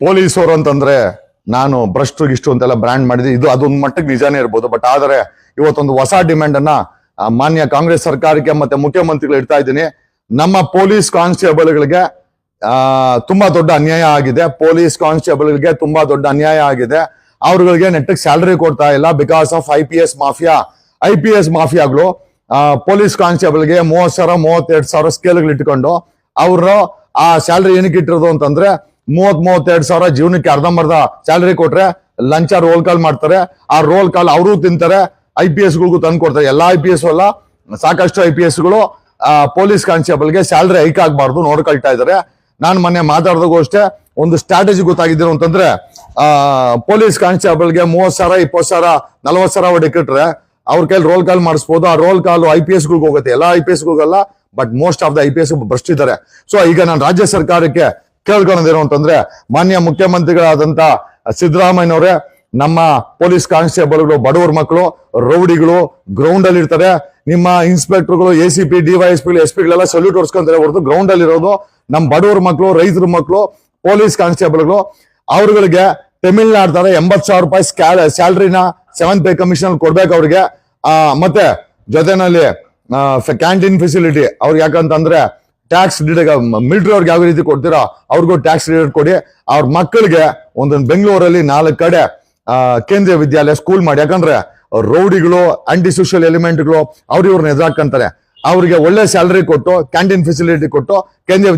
ಪೊಲೀಸರು ಅಂತಂದ್ರೆ ನಾನು ಭ್ರಷ್ಟು ಇಷ್ಟು ಅಂತೆಲ್ಲ ಬ್ರ್ಯಾಂಡ್ ಮಾಡಿದೆ ಇದು ಅದೊಂದು ಮಟ್ಟಕ್ಕೆ ನಿಜಾನೇ ಇರ್ಬೋದು. ಬಟ್ ಆದರೆ ಇವತ್ತೊಂದು ಹೊಸ ಡಿಮ್ಯಾಂಡ್ ಅನ್ನ ಮಾನ್ಯ ಕಾಂಗ್ರೆಸ್ ಸರ್ಕಾರಕ್ಕೆ ಮತ್ತೆ ಮುಖ್ಯಮಂತ್ರಿಗಳು ಇಡ್ತಾ ಇದ್ದೀನಿ. ನಮ್ಮ ಪೊಲೀಸ್ ಕಾನ್ಸ್ಟೇಬಲ್ಗಳಿಗೆ ತುಂಬಾ ದೊಡ್ಡ ಅನ್ಯಾಯ ಆಗಿದೆ. ಪೊಲೀಸ್ ಕಾನ್ಸ್ಟೇಬಲ್ಗಳಿಗೆ ತುಂಬಾ ದೊಡ್ಡ ಅನ್ಯಾಯ ಆಗಿದೆ. ಅವ್ರಗಳಿಗೆ ನೆಟ್ಟಗೆ ಸ್ಯಾಲರಿ ಕೊಡ್ತಾ ಇಲ್ಲ because of I P S mafia I P S ಮಾಫಿಯಾಗಳು police ಕಾನ್ಸ್ಟೇಬಲ್ಗೆ ಮೂವತ್ ಸಾವಿರ, ಮೂವತ್ತೆರಡು ಸಾವಿರ ಸ್ಕೇಲ್ಗಳು ಇಟ್ಕೊಂಡು ಅವರು ಆ ಸ್ಯಾಲರಿ ಏನಕ್ಕೆ ಇಟ್ಟಿರೋದು ಅಂತಂದ್ರೆ ಮೂವತ್ ಮೂವತ್ತೆರಡು ಸಾವಿರ ಜೀವನಕ್ಕೆ ಅರ್ಧಂಬರ್ಧ ಸ್ಯಾಲರಿ ಕೊಟ್ರೆ ಲಂಚ ರೋಲ್ ಕಾಲ್ ಮಾಡ್ತಾರೆ. ಆ ರೋಲ್ ಕಾಲ್ ಅವರು ತಿಂತಾರೆ ಐ ಪಿ ಎಸ್ಗಳಿಗೂ ತಂದು ಕೊಡ್ತಾರೆ. ಎಲ್ಲಾ ಐ ಪಿ ಎಸ್ ಅಲ್ಲ, ಸಾಕಷ್ಟು ಐ ಪಿ ಎಸ್ಗಳು ಪೊಲೀಸ್ ಕಾನ್ಸ್ಟೇಬಲ್ಗೆ ಸ್ಯಾಲ್ರಿ ಹೈಕ್ ಆಗಬಾರ್ದು ನೋಡ್ಕೊಳ್ತಾ ಇದ್ದಾರೆ. ನಾನು ಮೊನ್ನೆ ಮಾತಾಡಿದಾಗೂ ಅಷ್ಟೇ, ಒಂದು ಸ್ಟ್ರಾಟಜಿ ಗೊತ್ತಾಗಿದ್ರು ಅಂತಂದ್ರೆ, ಆ ಪೊಲೀಸ್ ಕಾನ್ಸ್ಟೇಬಲ್ಗೆ ಮೂವತ್ ಸಾವಿರ, ಇಪ್ಪತ್ತು ಸಾವಿರ, ನಲವತ್ತು ಸಾವಿರ ಹೊಡೆಕಿಟ್ರೆ ಅವ್ರ ಕೈಲಿ ರೋಲ್ ಕಾಲ್ ಮಾಡಿಸ್ಬೋದು. ಆ roll call I P S ಗಳಿಗೆ ಹೋಗುತ್ತೆ. ಎಲ್ಲಾ ಐ ಪಿ ಎಸ್ ಹೋಗಲ್ಲ but most of the I P S ಭ್ರಷ್ಟಿದ್ದಾರೆ so ಈಗ ನಾನು ರಾಜ್ಯ ಸರ್ಕಾರಕ್ಕೆ ಕೇಳ್ಕೊಳ್ಳೋದೇನು ಅಂತಂದ್ರೆ ಮಾನ್ಯ ಮುಖ್ಯಮಂತ್ರಿಗಳಾದಂತ ಸಿದ್ದರಾಮಯ್ಯನವರೇ, ನಮ್ಮ ಪೊಲೀಸ್ ಕಾನ್ಸ್ಟೇಬಲ್ಗಳು, ಬಡವರ ಮಕ್ಕಳು, ರೌಡಿಗಳು ಗ್ರೌಂಡ್ ಅಲ್ಲಿ ಇರ್ತಾರೆ. ನಿಮ್ಮ ಇನ್ಸ್ಪೆಕ್ಟರ್ಗಳು A C P DYSP S ಪಿಗಳೆಲ್ಲ salute ಹೊಡ್ಸ್ಕೊಂತಾರೆ ಹೊರತು ಗ್ರೌಂಡ್ ಅಲ್ಲಿ ಇರೋದು ನಮ್ಮ ಬಡವರ ಮಕ್ಕಳು, ರೈತರ ಮಕ್ಕಳು, ಪೊಲೀಸ್ ಕಾನ್ಸ್ಟೇಬಲ್ಗಳು. ಅವ್ರಗಳಿಗೆ ತಮಿಳ್ನಾಡು ತರ ಎಂಬತ್ ಸಾವಿರ ರೂಪಾಯಿ ಸ್ಯಾಲ್ರಿನ ಸೆವೆಂತ್ ಪೇ ಕಮಿಷನ್ ಕೊಡ್ಬೇಕು ಅವ್ರಿಗೆ. ಮತ್ತೆ ಜೊತೆನಲ್ಲಿ ಕ್ಯಾಂಟೀನ್ ಫೆಸಿಲಿಟಿ ಅವ್ರಿಗೆ ಯಾಕಂತಂದ್ರೆ ಟ್ಯಾಕ್ಸ್ ಮಿಲಿಟರಿ ಅವ್ರಿಗೆ ಯಾವ ರೀತಿ ಕೊಡ್ತೀರಾ, ಅವ್ರಿಗೂ ಟ್ಯಾಕ್ಸ್ ರಿಲೇಟ್ ಕೊಡಿ. ಅವ್ರ ಮಕ್ಕಳಿಗೆ ಒಂದೊಂದು ಬೆಂಗಳೂರಲ್ಲಿ ನಾಲ್ಕು ಕಡೆ ಕೇಂದ್ರೀಯ ವಿದ್ಯಾಲಯ ಸ್ಕೂಲ್ ಮಾಡಿ. ಯಾಕಂದ್ರೆ ರೌಡಿಗಳು ಆಂಟಿ ಸೋಷಿಯಲ್ ಎಲಿಮೆಂಟ್ಗಳು ಅವ್ರಿವ್ರನ್ನ ಇವ್ರನ್ನ ಎದುರಾಕೊಂತಾರೆ ಅವ್ರಿಗೆ ಒಳ್ಳೆ ಸ್ಯಾಲರಿ ಕೊಟ್ಟು ಕ್ಯಾಂಟೀನ್ ಫೆಸಿಲಿಟಿ ಕೊಟ್ಟು, ಕೇಂದ್ರೀಯ